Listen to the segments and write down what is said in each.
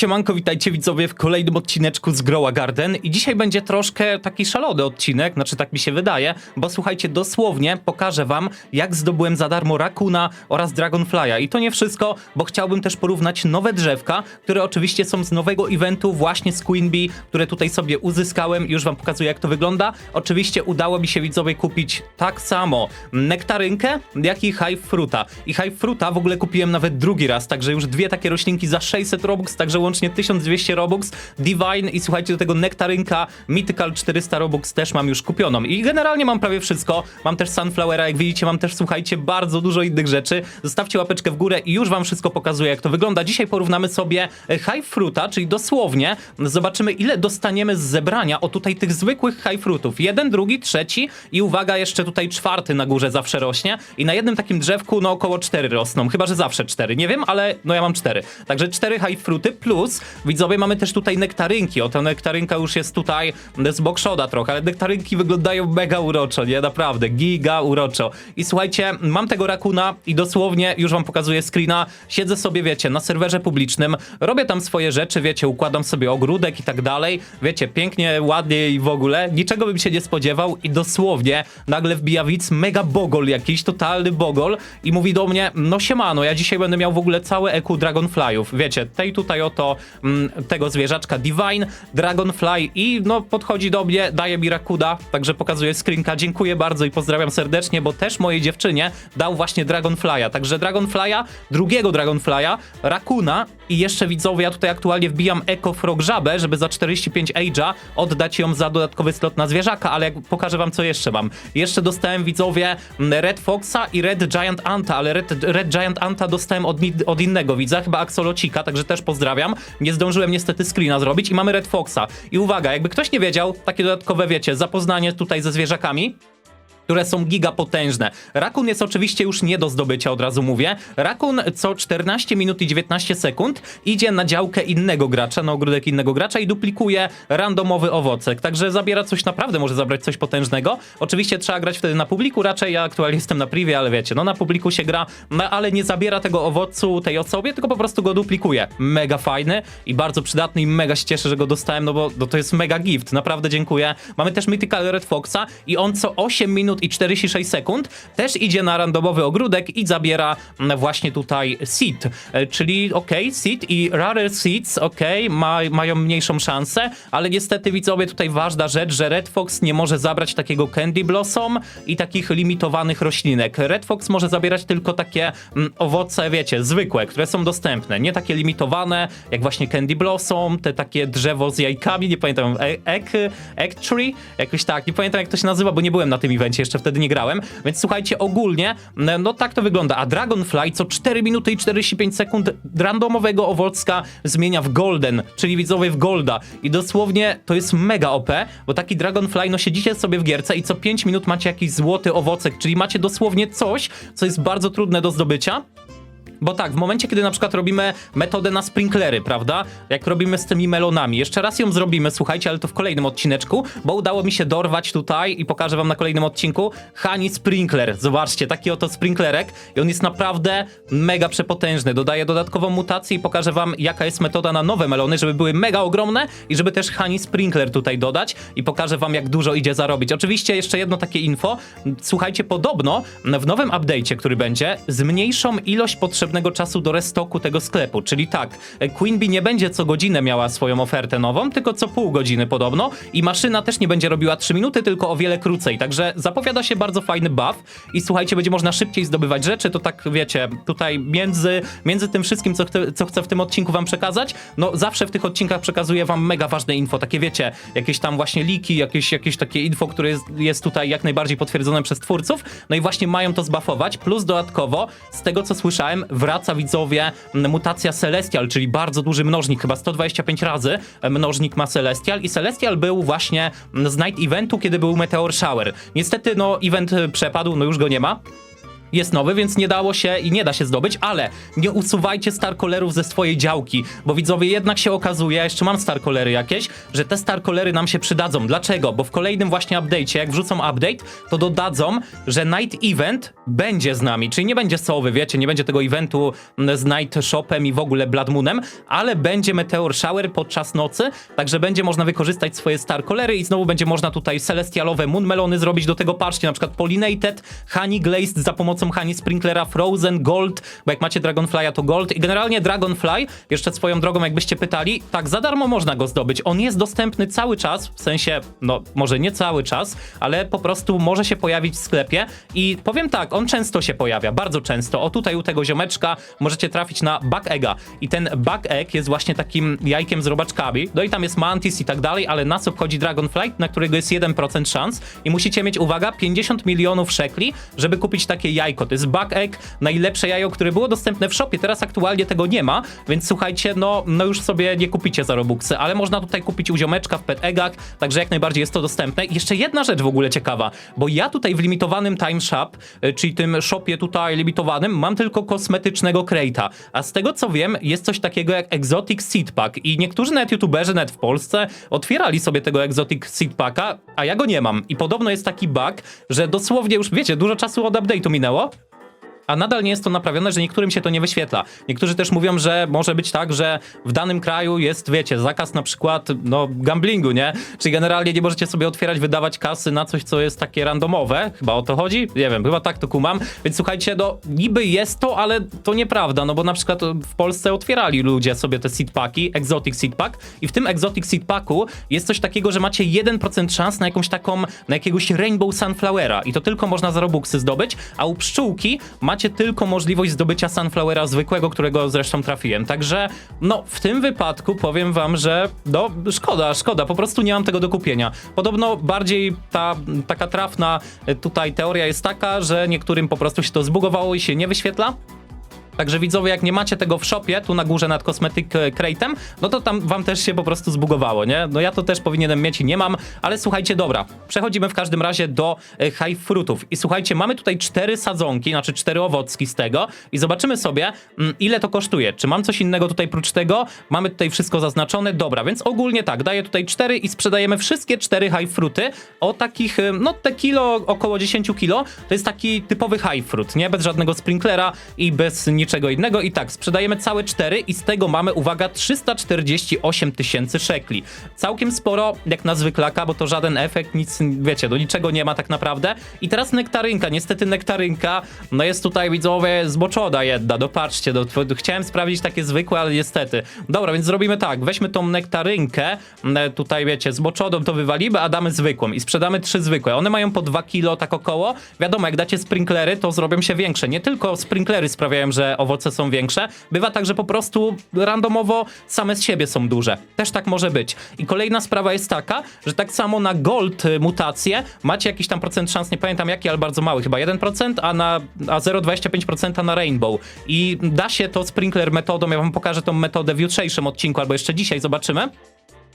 Siemanko, witajcie widzowie w kolejnym odcineczku z Growa Garden. I dzisiaj będzie troszkę taki szalony odcinek, znaczy tak mi się wydaje, bo słuchajcie, dosłownie pokażę wam jak zdobyłem za darmo Rakuna oraz Dragonfly'a. I to nie wszystko, bo chciałbym też porównać nowe drzewka, które oczywiście są z nowego eventu właśnie z Queen Bee, które tutaj sobie uzyskałem. Już wam pokazuję jak to wygląda. Oczywiście udało mi się widzowie kupić tak samo nektarynkę, jak i Hive Fruta i Hive Fruta w ogóle kupiłem nawet drugi raz, także już dwie takie roślinki za 600 Robux, także łącznie 1200 Robux, Divine i słuchajcie do tego nektarynka Mythical 400 Robux też mam już kupioną i generalnie mam prawie wszystko, mam też Sunflowera, jak widzicie mam też słuchajcie bardzo dużo innych rzeczy, zostawcie łapeczkę w górę i już wam wszystko pokazuję jak to wygląda. Dzisiaj porównamy sobie e, Hive Fruta, czyli dosłownie zobaczymy ile dostaniemy z zebrania o tutaj tych zwykłych Hive Fruitów. Jeden, drugi, trzeci i uwaga jeszcze tutaj czwarty na górze zawsze rośnie i na jednym takim drzewku no około cztery rosną, chyba że zawsze cztery, nie wiem, ale no ja mam cztery. Także cztery Hive Fruity plus widzowie mamy też tutaj nektarynki, o ta nektarynka już jest tutaj z bokshoda trochę, ale nektarynki wyglądają mega uroczo, nie? Naprawdę, giga uroczo. I słuchajcie, mam tego rakuna i dosłownie już wam pokazuję screena, siedzę sobie, wiecie, na serwerze publicznym, robię tam swoje rzeczy, wiecie, układam sobie ogródek i tak dalej, wiecie, pięknie, ładnie i w ogóle, niczego bym się nie spodziewał i dosłownie nagle wbija widz mega bogol jakiś, totalny bogol i mówi do mnie, no siemano, ja dzisiaj będę miał w ogóle całe eku Dragonflyów, wiecie, tej tutaj oto mm, tego zwierzaczka Divine, Dragonfly i no podchodzi do mnie, daje mi rakuda, także pokazuje screenka, dziękuję bardzo i pozdrawiam serdecznie, bo też mojej dziewczynie dał właśnie Dragonfly'a, także Dragonfly'a, drugiego Dragonfly'a, Rakuna i jeszcze widzowie, ja tutaj aktualnie wbijam Eco Frog żabę, żeby za 45 Age'a oddać ją za dodatkowy slot na zwierzaka, ale pokażę wam co jeszcze mam. Jeszcze dostałem widzowie mm, Red Foxa i Red Giant Anta, ale Red, Red Giant Anta dostałem od, od innego widza, chyba Axolocika, także też pozdrawiam. Nie zdążyłem niestety screena zrobić i mamy Red Foxa. I uwaga, jakby ktoś nie wiedział, takie dodatkowe wiecie, zapoznanie tutaj ze zwierzakami, które są gigapotężne. Rakun jest oczywiście już nie do zdobycia, od razu mówię. Rakun co 14 minut i 19 sekund idzie na działkę innego gracza, na ogródek innego gracza i duplikuje randomowy owocek. Także zabiera coś naprawdę, może zabrać coś potężnego. Oczywiście trzeba grać wtedy na publiku raczej, ja aktualnie jestem na privie, ale wiecie, no na publiku się gra, no, ale nie zabiera tego owocu tej osobie, tylko po prostu go duplikuje. Mega fajny i bardzo przydatny i mega się cieszę, że go dostałem, no bo no to jest mega gift, naprawdę dziękuję. Mamy też Mythical Red Foxa i on co 8 minut i 46 sekund też idzie na randomowy ogródek i zabiera mm, właśnie tutaj seed, E, czyli okay, seed i rare seeds, okay, ma, mają mniejszą szansę, ale niestety widzowie tutaj ważna rzecz, że Red Fox nie może zabrać takiego Candy Blossom i takich limitowanych roślinek. Red Fox może zabierać tylko takie mm, owoce, wiecie, zwykłe, które są dostępne, nie takie limitowane, jak właśnie Candy Blossom, te takie drzewo z jajkami, nie pamiętam, e- egg, egg tree, jakoś tak, nie pamiętam jak to się nazywa, bo nie byłem na tym evencie, jeszcze wtedy nie grałem, więc słuchajcie, ogólnie, no, no tak to wygląda, a Dragonfly co 4 minuty i 45 sekund randomowego owocka zmienia w Golden, czyli widzowie w Golda. I dosłownie to jest mega OP, bo taki Dragonfly, no siedzicie sobie w gierce i co 5 minut macie jakiś złoty owocek, czyli macie dosłownie coś, co jest bardzo trudne do zdobycia, bo tak, w momencie, kiedy na przykład robimy metodę na sprinklery, prawda? Jak robimy z tymi melonami. Jeszcze raz ją zrobimy, słuchajcie, ale to w kolejnym odcineczku, bo udało mi się dorwać tutaj i pokażę wam na kolejnym odcinku Honey Sprinkler. Zobaczcie, taki oto sprinklerek i on jest naprawdę mega przepotężny. Dodaję dodatkową mutację i pokażę wam, jaka jest metoda na nowe melony, żeby były mega ogromne i żeby też Honey Sprinkler tutaj dodać i pokażę wam, jak dużo idzie zarobić. Oczywiście jeszcze jedno takie info. Słuchajcie, podobno w nowym update'cie, który będzie, zmniejszą ilość potrzebnych potrzebnego czasu do restoku tego sklepu. Czyli tak, Queen Bee nie będzie co godzinę miała swoją ofertę nową, tylko co pół godziny podobno i maszyna też nie będzie robiła 3 minuty, tylko o wiele krócej. Także zapowiada się bardzo fajny buff i słuchajcie, będzie można szybciej zdobywać rzeczy, to tak wiecie, tutaj między, między tym wszystkim, co, co chcę w tym odcinku wam przekazać, no zawsze w tych odcinkach przekazuję wam mega ważne info, takie wiecie, jakieś tam właśnie liki, jakieś, jakieś takie info, które jest, jest tutaj jak najbardziej potwierdzone przez twórców, no i właśnie mają to zbuffować, plus dodatkowo, z tego co słyszałem, wraca widzowie mutacja Celestial, czyli bardzo duży mnożnik, chyba 125 razy e, mnożnik ma Celestial i Celestial był właśnie z Night Eventu, kiedy był Meteor Shower. Niestety, no, event e, przepadł, no już go nie ma. Jest nowy, więc nie dało się i nie da się zdobyć, ale nie usuwajcie starkolerów ze swojej działki, bo widzowie jednak się okazuje, ja jeszcze mam starkolery jakieś, że te starkolery nam się przydadzą. Dlaczego? Bo w kolejnym właśnie update'cie, jak wrzucą update, to dodadzą, że Night Event będzie z nami, czyli nie będzie sołowy, wiecie, nie będzie tego eventu z Night Shopem i w ogóle Blood Moonem, ale będzie Meteor Shower podczas nocy, także będzie można wykorzystać swoje starkolery i znowu będzie można tutaj celestialowe moon melony zrobić do tego, patrzcie, na przykład Pollinated, Honey Glazed za pomocą Honey Sprinklera, Frozen, Gold, bo jak macie Dragonfly'a to Gold. I generalnie Dragonfly, jeszcze swoją drogą jakbyście pytali, tak, za darmo można go zdobyć, on jest dostępny cały czas, w sensie, no może nie cały czas, ale po prostu może się pojawić w sklepie. I powiem tak, on często się pojawia, bardzo często, o tutaj u tego ziomeczka możecie trafić na Bug Egga. I ten Bug Egg jest właśnie takim jajkiem z robaczkami, no i tam jest Mantis i tak dalej, ale nas obchodzi Dragonfly, na którego jest 1% szans? I musicie mieć, uwaga, 50 milionów szekli, żeby kupić takie jajko. To jest Bug Egg, najlepsze jajo, które było dostępne w shopie. Teraz aktualnie tego nie ma, więc słuchajcie, no, no już sobie nie kupicie za Robuxy, ale można tutaj kupić u ziomeczka w Pet Eggach, także jak najbardziej jest to dostępne. I jeszcze jedna rzecz w ogóle ciekawa, bo ja tutaj w limitowanym Time Shop, y, czyli tym shopie tutaj limitowanym, mam tylko kosmetycznego Crate'a, a z tego co wiem, jest coś takiego jak Exotic Seed Pack i niektórzy net youtuberzy, net w Polsce, otwierali sobie tego Exotic Seed Packa, a ja go nie mam. I podobno jest taki bug, że dosłownie już, wiecie, dużo czasu od update'u minęło, up a nadal nie jest to naprawione, że niektórym się to nie wyświetla. Niektórzy też mówią, że może być tak, że w danym kraju jest, wiecie, zakaz na przykład, no, gamblingu, nie? Czyli generalnie nie możecie sobie otwierać, wydawać kasy na coś, co jest takie randomowe. Chyba o to chodzi? Nie wiem, chyba tak to kumam. Więc słuchajcie, no, niby jest to, ale to nieprawda, no bo na przykład w Polsce otwierali ludzie sobie te seed packi, Exotic Seed Pack i w tym Exotic Seed Packu jest coś takiego, że macie 1% szans na jakąś taką, na jakiegoś Rainbow Sunflowera i to tylko można za Robuxy zdobyć, a u pszczółki macie tylko możliwość zdobycia Sunflowera zwykłego, którego zresztą trafiłem. Także, no, w tym wypadku powiem wam, że no, szkoda, szkoda, po prostu nie mam tego do kupienia. Podobno bardziej ta taka trafna e, tutaj teoria jest taka, że niektórym po prostu się to zbugowało i się nie wyświetla. Także widzowie, jak nie macie tego w shopie, tu na górze nad Cosmetic Crate'em, no to tam wam też się po prostu zbugowało, nie? No ja to też powinienem mieć i nie mam, ale słuchajcie, dobra, przechodzimy w każdym razie do e, high fruitów. I słuchajcie, mamy tutaj cztery sadzonki, znaczy cztery owocki z tego i zobaczymy sobie, mm, ile to kosztuje. Czy mam coś innego tutaj prócz tego? Mamy tutaj wszystko zaznaczone, dobra, więc ogólnie tak, daję tutaj cztery i sprzedajemy wszystkie cztery high fruity o takich, e, no te kilo, około 10 kilo, to jest taki typowy high fruit, nie? Bez żadnego sprinklera i bez niczego innego. I tak, sprzedajemy całe cztery i z tego mamy, uwaga, 348 tysięcy szekli. Całkiem sporo, jak na zwyklaka, bo to żaden efekt, nic, wiecie, do niczego nie ma tak naprawdę. I teraz nektarynka, niestety nektarynka, no jest tutaj, widzowie, zboczona jedna, dopatrzcie, do, chciałem sprawdzić takie zwykłe, ale niestety. Dobra, więc zrobimy tak, weźmy tą nektarynkę, tutaj, wiecie, zboczoną to wywalimy, a damy zwykłą i sprzedamy trzy zwykłe. One mają po 2 kilo tak około. Wiadomo, jak dacie sprinklery, to zrobią się większe. Nie tylko sprinklery sprawiają, że owoce są większe. Bywa tak, że po prostu randomowo same z siebie są duże. Też tak może być. I kolejna sprawa jest taka, że tak samo na gold y, mutacje macie jakiś tam procent szans, nie pamiętam jaki, ale bardzo mały, chyba 1%, a na a 0,25% na rainbow. I da się to sprinkler metodą, ja wam pokażę tą metodę w jutrzejszym odcinku, albo jeszcze dzisiaj zobaczymy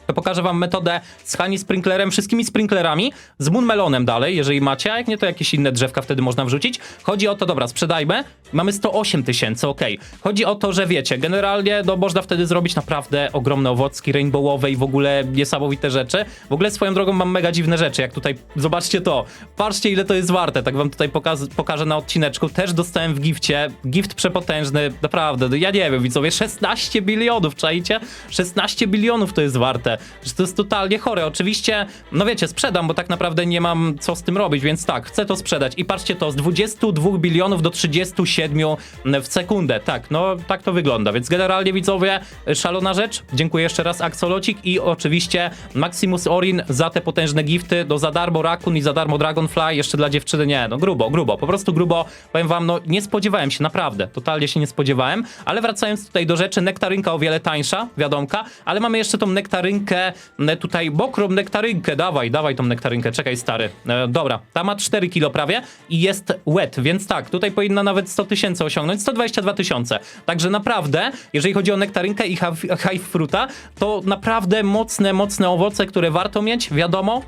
to pokażę wam metodę z Honey Sprinklerem, wszystkimi sprinklerami, z Moon Melonem dalej, jeżeli macie, a jak nie, to jakieś inne drzewka wtedy można wrzucić. Chodzi o to, dobra, sprzedajmy, mamy 108 tysięcy, ok. Chodzi o to, że wiecie, generalnie no, można wtedy zrobić naprawdę ogromne owocki rainbowowe i w ogóle niesamowite rzeczy. W ogóle swoją drogą mam mega dziwne rzeczy, jak tutaj, zobaczcie to, patrzcie ile to jest warte, tak wam tutaj pokażę na odcineczku. Też dostałem w gifcie, gift przepotężny, naprawdę, no ja nie wiem, widzowie, 16 bilionów, czajcie? 16 bilionów to jest warte że to jest totalnie chore. Oczywiście, no wiecie, sprzedam, bo tak naprawdę nie mam co z tym robić, więc tak, chcę to sprzedać. I patrzcie to, z 22 bilionów do 37 w sekundę. Tak, no tak to wygląda, więc generalnie widzowie, szalona rzecz. Dziękuję jeszcze raz Axolocik i oczywiście Maximus Orin za te potężne gifty, do za darmo Rakun i za darmo Dragonfly, jeszcze dla dziewczyny nie, no grubo, grubo, po prostu grubo. Powiem wam, no nie spodziewałem się, naprawdę, totalnie się nie spodziewałem, ale wracając tutaj do rzeczy, nektarynka o wiele tańsza, wiadomka, ale mamy jeszcze tą nektarynkę nektarynkę, tutaj mokrą nektarynkę, dawaj, dawaj tą nektarynkę, czekaj stary. E, dobra, ta ma 4 kilo prawie i jest wet, więc tak, tutaj powinna nawet 100 tysięcy osiągnąć, 122 tysiące. Także naprawdę, jeżeli chodzi o nektarynkę i high fruta, to naprawdę mocne, mocne owoce, które warto mieć, wiadomo.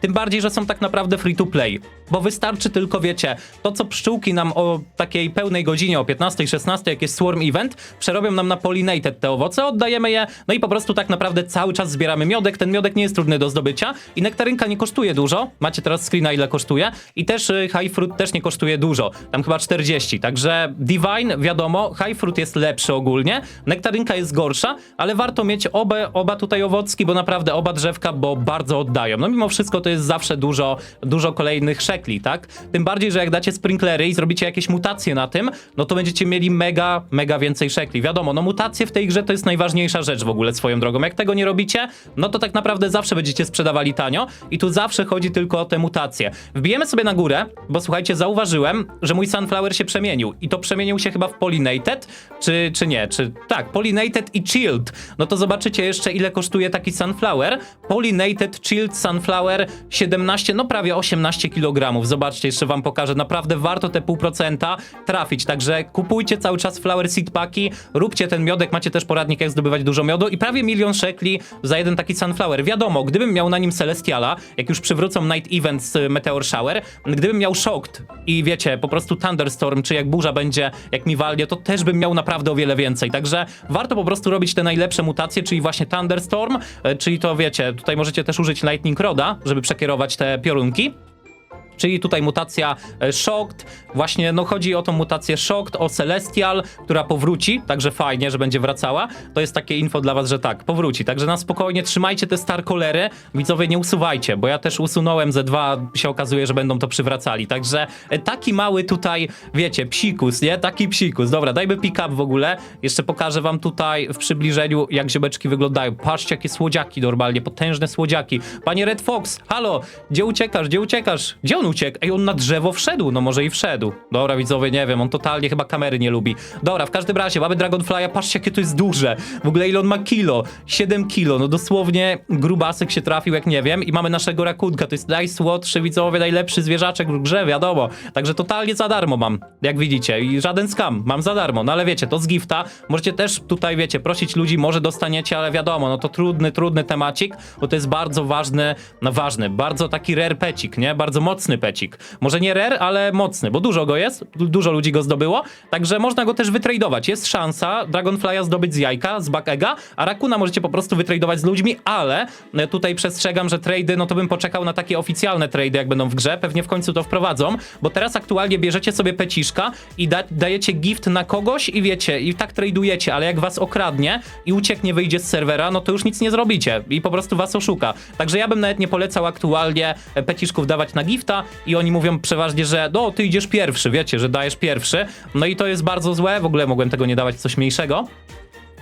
Tym bardziej, że są tak naprawdę free to play. Bo wystarczy tylko, wiecie, to co pszczółki nam o takiej pełnej godzinie, o 15, 16, jak jest Swarm Event, przerobią nam na pollinated te owoce, oddajemy je, no i po prostu tak naprawdę cały czas zbieramy miodek, ten miodek nie jest trudny do zdobycia i nektarynka nie kosztuje dużo, macie teraz screena ile kosztuje. I też y, High Fruit też nie kosztuje dużo, tam chyba 40, także Divine, wiadomo, High Fruit jest lepszy ogólnie, nektarynka jest gorsza, ale warto mieć oba, oba tutaj owocki, bo naprawdę oba drzewka, bo bardzo oddają. No mimo wszystko to jest zawsze dużo, dużo kolejnych tak? Tym bardziej, że jak dacie sprinklery i zrobicie jakieś mutacje na tym, no to będziecie mieli mega, mega więcej szekli. Wiadomo, no mutacje w tej grze to jest najważniejsza rzecz w ogóle swoją drogą. Jak tego nie robicie, no to tak naprawdę zawsze będziecie sprzedawali tanio i tu zawsze chodzi tylko o te mutacje. Wbijemy sobie na górę, bo słuchajcie, zauważyłem, że mój Sunflower się przemienił i to przemienił się chyba w Pollinated, czy, czy nie, czy tak, Pollinated i Chilled. No to zobaczycie jeszcze ile kosztuje taki Sunflower. Pollinated Chilled Sunflower 17, no prawie 18 kg. Zobaczcie, jeszcze wam pokażę, naprawdę warto te pół procenta trafić, także kupujcie cały czas Flower Seed Paki, róbcie ten miodek, macie też poradnik jak zdobywać dużo miodu i prawie milion szekli za jeden taki Sunflower. Wiadomo, gdybym miał na nim Celestiala, jak już przywrócą Night Event z Meteor Shower, gdybym miał Shocked i wiecie, po prostu Thunderstorm, czy jak burza będzie, jak mi walnie, to też bym miał naprawdę o wiele więcej. Także warto po prostu robić te najlepsze mutacje, czyli właśnie Thunderstorm, e, czyli to wiecie, tutaj możecie też użyć Lightning Roda, żeby przekierować te piorunki. Czyli tutaj mutacja e, Shocked. Właśnie, no chodzi o tą mutację Shocked, o Celestial, która powróci, także fajnie, że będzie wracała. To jest takie info dla was, że tak, powróci. Także na spokojnie trzymajcie te star kolery. Widzowie, nie usuwajcie, bo ja też usunąłem ze dwa, się okazuje, że będą to przywracali. Także e, taki mały tutaj, wiecie, psikus, nie? Taki psikus. Dobra, dajmy pick up w ogóle. Jeszcze pokażę wam tutaj w przybliżeniu, jak ziomeczki wyglądają. Patrzcie, jakie słodziaki normalnie, potężne słodziaki. Panie Red Fox, halo, gdzie uciekasz, gdzie uciekasz? Gdzie on uciekł? Ej, on na drzewo wszedł, no może i wszedł. Dobra, widzowie, nie wiem, on totalnie chyba kamery nie lubi. Dobra, w każdym razie, mamy Dragonfly'a, patrzcie, jakie to jest duże. W ogóle ile on ma kilo? 7 kilo, no dosłownie grubasek się trafił, jak nie wiem. I mamy naszego rakunka, to jest najsłodszy, widzowie, najlepszy zwierzaczek w grze, wiadomo. Także totalnie za darmo mam, jak widzicie. I żaden skam, mam za darmo. No ale wiecie, to z gifta. Możecie też tutaj, wiecie, prosić ludzi, może dostaniecie, ale wiadomo, no to trudny, trudny temacik, bo to jest bardzo ważny, no ważny, bardzo taki rare pecik, nie? Bardzo mocny pecik. Może nie rare, ale mocny, bo dużo go jest, du- dużo ludzi go zdobyło, także można go też wytradować. Jest szansa Dragonfly'a zdobyć z jajka, z back egga, a Rakuna możecie po prostu wytradować z ludźmi, ale e, tutaj przestrzegam, że trady, no to bym poczekał na takie oficjalne trady, jak będą w grze, pewnie w końcu to wprowadzą, bo teraz aktualnie bierzecie sobie peciszka i da dajecie gift na kogoś i wiecie, i tak tradujecie, ale jak was okradnie i ucieknie, wyjdzie z serwera, no to już nic nie zrobicie i po prostu was oszuka. Także ja bym nawet nie polecał aktualnie e, peciszków dawać na gifta i oni mówią przeważnie, że no ty idziesz pierwszy, wiecie, że dajesz pierwszy. No i to jest bardzo złe, w ogóle mogłem tego nie dawać coś mniejszego.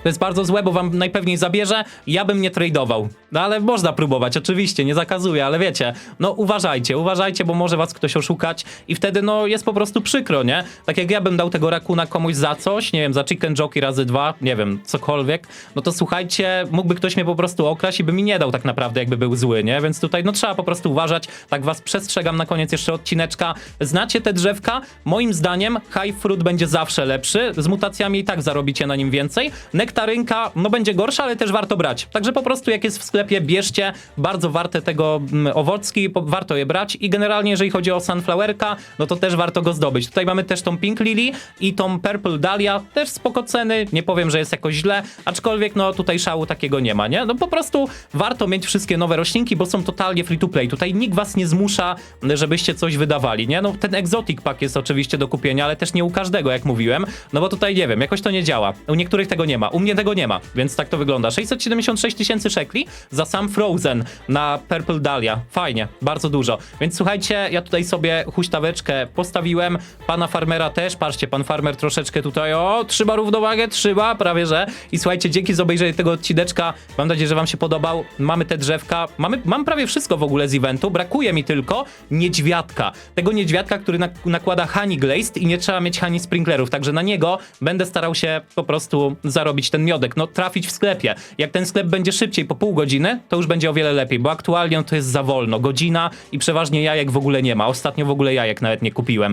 To jest bardzo złe, bo wam najpewniej zabierze. Ja bym nie tradował. No ale można próbować, oczywiście, nie zakazuję, ale wiecie, no uważajcie, uważajcie, bo może was ktoś oszukać i wtedy no jest po prostu przykro, nie? Tak jak ja bym dał tego rakuna komuś za coś, nie wiem, za chicken jockey razy dwa, nie wiem, cokolwiek, no to słuchajcie, mógłby ktoś mnie po prostu okraść i by mi nie dał tak naprawdę, jakby był zły, nie? Więc tutaj no trzeba po prostu uważać. Tak was przestrzegam na koniec jeszcze odcineczka. Znacie te drzewka? Moim zdaniem high fruit będzie zawsze lepszy. Z mutacjami i tak zarobicie na nim więcej. Nektarynka, no będzie gorsza, ale też warto brać. Także po prostu jak jest w sklepie, bierzcie. Bardzo warte tego mm, owocki, warto je brać. I generalnie jeżeli chodzi o sunflowerka, no to też warto go zdobyć. Tutaj mamy też tą pink lily i tą purple dahlia. Też spoko ceny. Nie powiem, że jest jakoś źle, aczkolwiek no tutaj szału takiego nie ma, nie? No po prostu warto mieć wszystkie nowe roślinki, bo są totalnie free to play. Tutaj nikt was nie zmusza, żebyście coś wydawali, nie? No ten exotic pack jest oczywiście do kupienia, ale też nie u każdego, jak mówiłem. No bo tutaj nie wiem, jakoś to nie działa. U niektórych tego nie ma. U mnie tego nie ma, więc tak to wygląda. 676 tysięcy szekli za sam Frozen na Purple Dahlia. Fajnie, bardzo dużo. Więc słuchajcie, ja tutaj sobie huśtaweczkę postawiłem, pana farmera też, patrzcie, pan farmer troszeczkę tutaj, o, trzyma równowagę, trzyma, prawie że. I słuchajcie, dzięki za obejrzenie tego odcineczka, mam nadzieję, że wam się podobał. Mamy te drzewka, mamy, mam prawie wszystko w ogóle z eventu, brakuje mi tylko niedźwiadka. Tego niedźwiadka, który nak nakłada honey glazed i nie trzeba mieć honey sprinklerów, także na niego będę starał się po prostu zarobić ten miodek, no trafić w sklepie. Jak ten sklep będzie szybciej, po pół godziny, to już będzie o wiele lepiej, bo aktualnie to jest za wolno. Godzina i przeważnie jajek w ogóle nie ma. Ostatnio w ogóle jajek nawet nie kupiłem.